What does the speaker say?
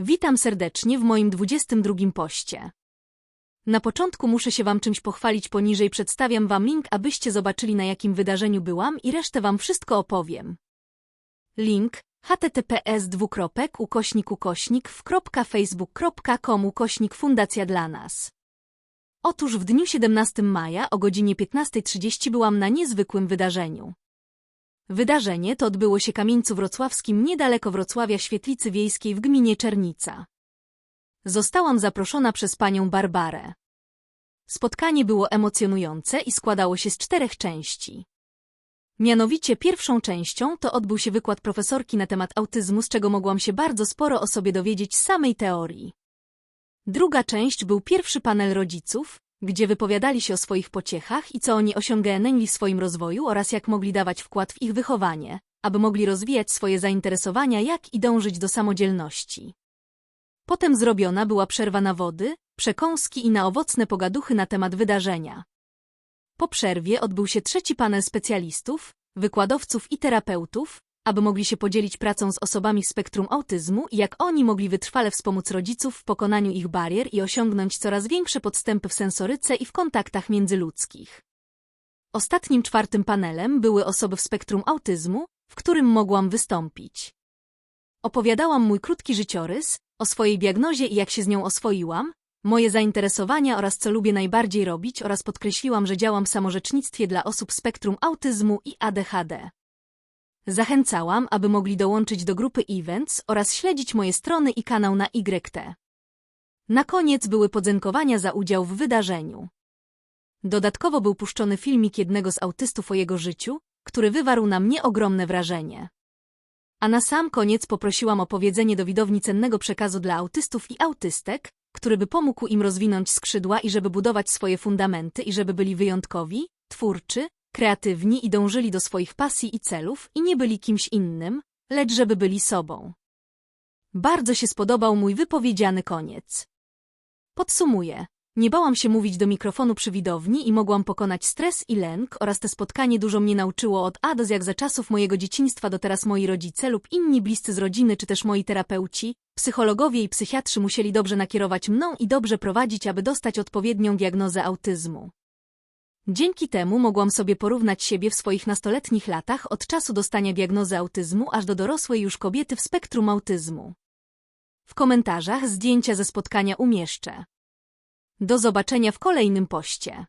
Witam serdecznie w moim 22 poście. Na początku muszę się wam czymś pochwalić poniżej przedstawiam wam link, abyście zobaczyli na jakim wydarzeniu byłam i resztę wam wszystko opowiem. Link https dwukropek ukośnik ukośnik w facebook.com ukośnik fundacja dla nas. Otóż w dniu 17 maja o godzinie 15.30 byłam na niezwykłym wydarzeniu. Wydarzenie to odbyło się Kamieńcu Wrocławskim niedaleko Wrocławia Świetlicy Wiejskiej w gminie Czernica. Zostałam zaproszona przez panią Barbarę. Spotkanie było emocjonujące i składało się z czterech części. Mianowicie pierwszą częścią to odbył się wykład profesorki na temat autyzmu, z czego mogłam się bardzo sporo o sobie dowiedzieć z samej teorii. Druga część był pierwszy panel rodziców, gdzie wypowiadali się o swoich pociechach i co oni osiągnęli w swoim rozwoju oraz jak mogli dawać wkład w ich wychowanie, aby mogli rozwijać swoje zainteresowania, jak i dążyć do samodzielności. Potem zrobiona była przerwa na wody, przekąski i na owocne pogaduchy na temat wydarzenia. Po przerwie odbył się trzeci panel specjalistów, wykładowców i terapeutów, aby mogli się podzielić pracą z osobami w spektrum autyzmu i jak oni mogli wytrwale wspomóc rodziców w pokonaniu ich barier i osiągnąć coraz większe podstępy w sensoryce i w kontaktach międzyludzkich. Ostatnim czwartym panelem były osoby w spektrum autyzmu, w którym mogłam wystąpić. Opowiadałam mój krótki życiorys, o swojej diagnozie i jak się z nią oswoiłam, moje zainteresowania oraz co lubię najbardziej robić oraz podkreśliłam, że działam w samorzecznictwie dla osób spektrum autyzmu i ADHD. Zachęcałam, aby mogli dołączyć do grupy Events oraz śledzić moje strony i kanał na YT. Na koniec były podziękowania za udział w wydarzeniu. Dodatkowo był puszczony filmik jednego z autystów o jego życiu, który wywarł na mnie ogromne wrażenie. A na sam koniec poprosiłam o powiedzenie do widowni cennego przekazu dla autystów i autystek, który by pomógł im rozwinąć skrzydła i żeby budować swoje fundamenty i żeby byli wyjątkowi, twórczy, kreatywni i dążyli do swoich pasji i celów i nie byli kimś innym, lecz żeby byli sobą. Bardzo się spodobał mój wypowiedziany koniec. Podsumuję. Nie bałam się mówić do mikrofonu przy widowni i mogłam pokonać stres i lęk oraz te spotkanie dużo mnie nauczyło od A do Z jak za czasów mojego dzieciństwa do teraz moi rodzice lub inni bliscy z rodziny czy też moi terapeuci, psychologowie i psychiatrzy musieli dobrze nakierować mną i dobrze prowadzić, aby dostać odpowiednią diagnozę autyzmu. Dzięki temu mogłam sobie porównać siebie w swoich nastoletnich latach od czasu dostania diagnozy autyzmu aż do dorosłej już kobiety w spektrum autyzmu. W komentarzach zdjęcia ze spotkania umieszczę. Do zobaczenia w kolejnym poście.